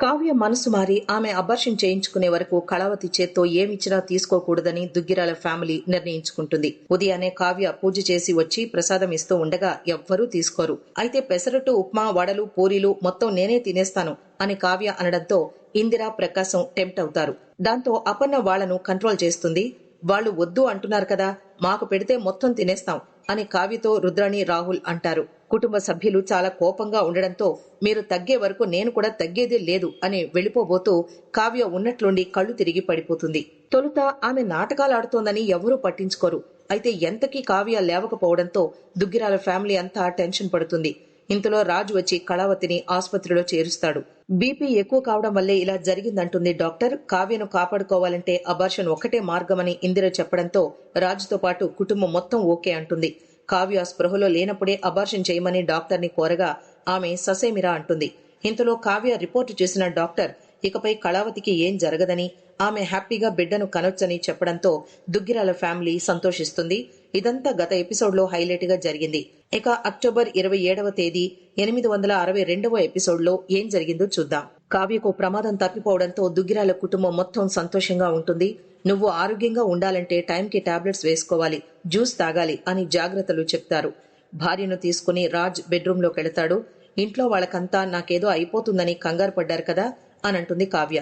కావ్య మనసు మారి ఆమె అబర్షన్ చేయించుకునే వరకు కళావతి చేత్తో ఏమిచ్చినా తీసుకోకూడదని దుగ్గిరాల ఫ్యామిలీ నిర్ణయించుకుంటుంది. ఉదయాన్నే కావ్య పూజ చేసి వచ్చి ప్రసాదం ఇస్తూ ఉండగా ఎవ్వరూ తీసుకోరు. అయితే పెసరట్టు ఉప్మా వడలు పూరీలు మొత్తం నేనే తినేస్తాను అని కావ్య అనడంతో ఇందిరా ప్రకాశం టెంప్ట్ అవుతారు. దాంతో అపర్ణ వాళ్ళను కంట్రోల్ చేస్తుంది. వాళ్ళు వద్దు అంటున్నారు కదా మాకు పెడితే మొత్తం తినేస్తాం అని కావ్యతో రుద్రాణి రాహుల్ అంటారు. కుటుంబ సభ్యులు చాలా కోపంగా ఉండడంతో మీరు తగ్గే వరకు నేను కూడా తగ్గేదే లేదు అని వెళ్ళిపోబోతూ కావ్య ఉన్నట్లుండి కళ్ళు తిరిగి పడిపోతుంది. తొలుత ఆమె నాటకాలాడుతోందని ఎవరూ పట్టించుకోరు. అయితే ఎంతకీ కావ్య లేవకపోవడంతో దుగ్గిరాల ఫ్యామిలీ అంతా టెన్షన్ పడుతుంది. ఇంతలో రాజు వచ్చి కళావతిని ఆసుపత్రిలో చేరుస్తాడు. బీపీ ఎక్కువ కావడం వల్లే ఇలా జరిగిందంటుంది డాక్టర్. కావ్యను కాపాడుకోవాలంటే అబార్షన్ ఒక్కటే మార్గమని ఇందిర చెప్పడంతో రాజుతో పాటు కుటుంబం మొత్తం ఓకే అంటుంది. కావ్య స్పృహలో లేనప్పుడే అబార్షన్ చేయమని డాక్టర్ని కోరగా ఆమె ససేమిరా అంటుంది. ఇంతలో కావ్య రిపోర్టు చేసిన డాక్టర్ ఇకపై కళావతికి ఏం జరగదని ఆమె హ్యాపీగా బిడ్డను కనొచ్చని చెప్పడంతో దుగ్గిరాల ఫ్యామిలీ సంతోషిస్తుంది. ఇదంతా గత ఎపిసోడ్లో హైలైట్గా జరిగింది. ఇక అక్టోబర్ ఇరవై ఏడవ తేదీ ఎనిమిది వందల అరవై రెండవ ఎపిసోడ్లో ఏం జరిగిందో చూద్దాం. కావ్యకు ప్రమాదం తప్పిపోవడంతో దుగ్గిరాల కుటుంబం మొత్తం సంతోషంగా ఉంటుంది. నువ్వు ఆరోగ్యంగా ఉండాలంటే టైంకి టాబ్లెట్స్ వేసుకోవాలి జ్యూస్ తాగాలి అని జాగ్రత్తలు చెప్తారు. భార్యను తీసుకుని రాజ్ బెడ్రూమ్లోకి వెళతాడు. ఇంట్లో వాళ్ళకంతా నాకేదో అయిపోతుందని కంగారు పడ్డారు కదా అని అంటుంది కావ్య.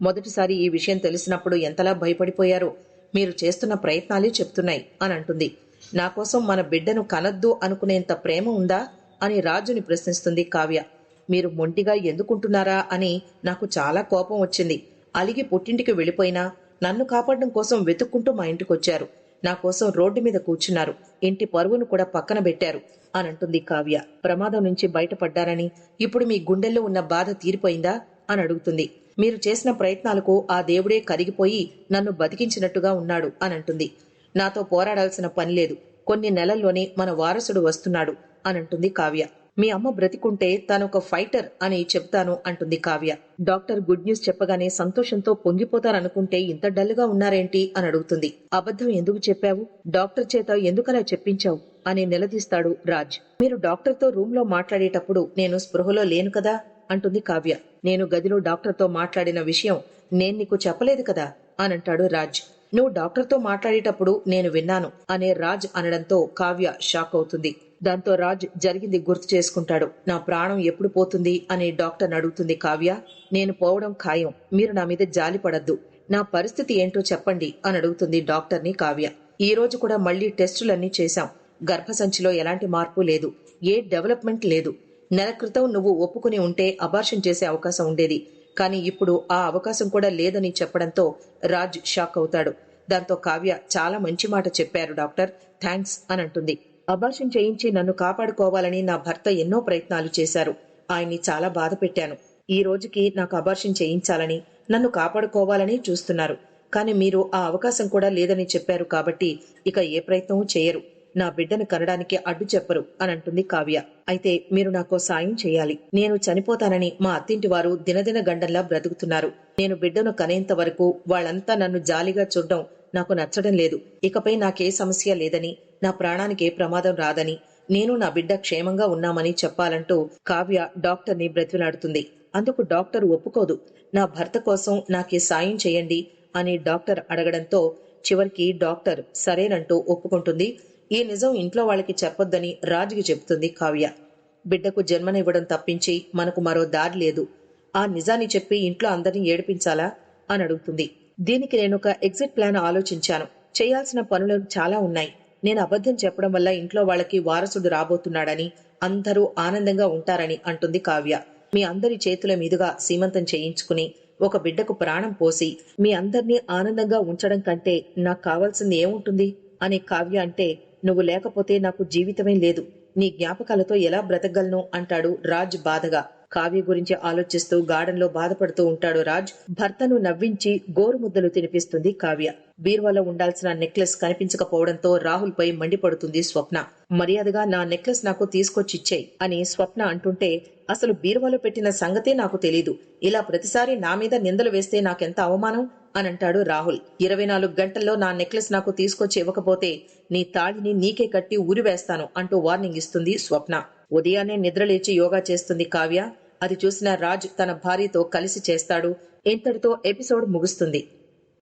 మొదటిసారి ఈ విషయం తెలిసినప్పుడు ఎంతలా భయపడిపోయారు? మీరు చేస్తున్న ప్రయత్నాలే చెప్తున్నాయి అని అంటుంది. నా కోసం మన బిడ్డను కనద్దు అనుకునేంత ప్రేమ ఉందా అని రాజుని ప్రశ్నిస్తుంది కావ్య. మీరు మొంటిగా ఎందుకుంటున్నారా అని నాకు చాలా కోపం వచ్చింది. అలిగి పుట్టింటికి వెళ్ళిపోయినా నన్ను కాపాడడం కోసం వెతుక్కుంటూ మా ఇంటికొచ్చారు. నా కోసం రోడ్డు మీద కూర్చున్నారు. ఇంటి పరువును కూడా పక్కన పెట్టారు అని అంటుంది కావ్య. ప్రమాదం నుంచి బయటపడ్డారని ఇప్పుడు మీ గుండెల్లో ఉన్న బాధ తీరిపోయిందా అని అడుగుతుంది. మీరు చేసిన ప్రయత్నాలకు ఆ దేవుడే కరిగిపోయి నన్ను బతికించినట్టుగా ఉన్నాడు అని అంటుంది. నాతో పోరాడాల్సిన పని లేదు. కొన్ని నెలల్లోనే మన వారసుడు వస్తున్నాడు అని అంటుంది కావ్య. మీ అమ్మ బ్రతికుంటే తనొక ఫైటర్ అని చెప్తాను అంటుంది కావ్య. డాక్టర్ గుడ్ న్యూస్ చెప్పగానే సంతోషంతో పొంగిపోతారనుకుంటే ఇంత డల్గా ఉన్నారేంటి అని అడుగుతుంది. అబద్ధం ఎందుకు చెప్పావు? డాక్టర్ చేత ఎందుకలా చెప్పించావు? అని నిలదీస్తాడు రాజ్. మీరు డాక్టర్తో రూమ్లో మాట్లాడేటప్పుడు నేను స్పృహలో లేను కదా? అంటుంది కావ్య. నేను గదిలో డాక్టర్తో మాట్లాడిన విషయం నేను నీకు చెప్పలేదు కదా? అని అంటాడు రాజ్. నువ్వు డాక్టర్తో మాట్లాడేటప్పుడు నేను విన్నాను అనే రాజ్ అనడంతో కావ్య షాక్ అవుతుంది. దాంతో రాజ్ జరిగింది గుర్తు చేసుకుంటాడు. నా ప్రాణం ఎప్పుడు పోతుంది? అని డాక్టర్ అడుగుతుంది కావ్య. నేను పోవడం ఖాయం. మీరు నా మీద జాలి పడద్దు. నా పరిస్థితి ఏంటో చెప్పండి అని అడుగుతుంది డాక్టర్ని కావ్య. ఈ రోజు కూడా మళ్ళీ టెస్టులన్నీ చేశాం. గర్భసంచిలో ఎలాంటి మార్పు లేదు. ఏ డెవలప్మెంట్ లేదు. నెల క్రితం నువ్వు ఒప్పుకుని ఉంటే అబార్షన్ చేసే అవకాశం ఉండేది. కానీ ఇప్పుడు ఆ అవకాశం కూడా లేదని చెప్పడంతో రాజ్ షాక్ అవుతాడు. దాంతో కావ్య చాలా మంచి మాట చెప్పారు డాక్టర్. థ్యాంక్స్ అని అంటుంది. అబార్షన్ చేయించి నన్ను కాపాడుకోవాలని నా భర్త ఎన్నో ప్రయత్నాలు చేశారు. ఆయన్ని చాలా బాధ పెట్టాను. ఈ రోజుకి నాకు అబార్షన్ చేయించాలని నన్ను కాపాడుకోవాలని చూస్తున్నారు. కానీ మీరు ఆ అవకాశం కూడా లేదని చెప్పారు కాబట్టి ఇక ఏ ప్రయత్నమూ చేయరు. నా బిడ్డను కనడానికి అడ్డు చెప్పరు అని అంటుంది కావ్య. అయితే మీరు నాకు సాయం చేయాలి. నేను చనిపోతానని మా అత్తింటి వారు దినదిన గండంలా బ్రతుకుతున్నారు. నేను బిడ్డను కనేంత వరకు వాళ్ళంతా నన్ను జాలిగా చూడడం నాకు నచ్చడం లేదు. ఇకపై నాకే సమస్య లేదని నా ప్రాణానికి ఏ ప్రమాదం రాదని నేను నా బిడ్డ క్షేమంగా ఉన్నామని చెప్పాలంటూ కావ్య డాక్టర్ని బ్రతిలాడుతుంది అందుకు డాక్టర్ ఒప్పుకోదు. నా భర్త కోసం నాకే సాయం చేయండి అని డాక్టర్ అడగడంతో చివరికి డాక్టర్ సరేనంటూ ఒప్పుకుంటుంది. ఈ నిజం ఇంట్లో వాళ్ళకి చెప్పొద్దని రాజుకి చెబుతుంది కావ్య. బిడ్డకు జన్మనివ్వడం తప్పించి మనకు మరో దారి లేదు. ఆ నిజాన్ని చెప్పి ఇంట్లో అందరినీ ఏడిపించాలా? అని అడుగుతుంది. దీనికి నేను ఒక ఎగ్జిట్ ప్లాన్ ఆలోచించాను. చేయాల్సిన పనులు చాలా ఉన్నాయి. నేను అబద్ధం చెప్పడం వల్ల ఇంట్లో వాళ్ళకి వారసుడు రాబోతున్నాడని అందరూ ఆనందంగా ఉంటారని అంటుంది కావ్య. మీ అందరి చేతుల మీదుగా సీమంతం చేయించుకుని ఒక బిడ్డకు ప్రాణం పోసి మీ అందరినీ ఆనందంగా ఉంచడం కంటే నాకు కావాల్సింది ఏముంటుంది? అనే కావ్య అంటే నువ్వు లేకపోతే నాకు జీవితమే లేదు. నీ జ్ఞాపకాలతో ఎలా బ్రతకగలను? అంటాడు రాజ్ బాధగా. కావ్య గురించి ఆలోచిస్తూ గార్డెన్లో బాధపడుతూ ఉంటాడు రాజ్. భర్తను నవ్వించి గోరుముద్దలు తినిపిస్తుంది కావ్య. బీర్వాలో ఉండాల్సిన నెక్లెస్ కనిపించకపోవడంతో రాహుల్ పై మండిపడుతుంది స్వప్న. మర్యాదగా నా నెక్లెస్ నాకు తీసుకొచ్చిచ్చాయి అని స్వప్న అంటుంటే అసలు బీర్వాలో పెట్టిన సంగతే నాకు తెలీదు. ఇలా ప్రతిసారి నా మీద నిందలు వేస్తే నాకెంత అవమానం? అని అంటాడు రాహుల్. ఇరవై నాలుగు గంటల్లో నా నెక్లెస్ నాకు తీసుకొచ్చి ఇవ్వకపోతే నీ తాళిని నీకే కట్టి ఊరివేస్తాను అంటూ వార్నింగ్ ఇస్తుంది స్వప్న. ఉదయాన్నే నిద్రలేచి యోగా చేస్తుంది కావ్య. అది చూసిన రాజ్ తన భార్యతో కలిసి చేస్తాడు. ఇంతటితో ఎపిసోడ్ ముగుస్తుంది.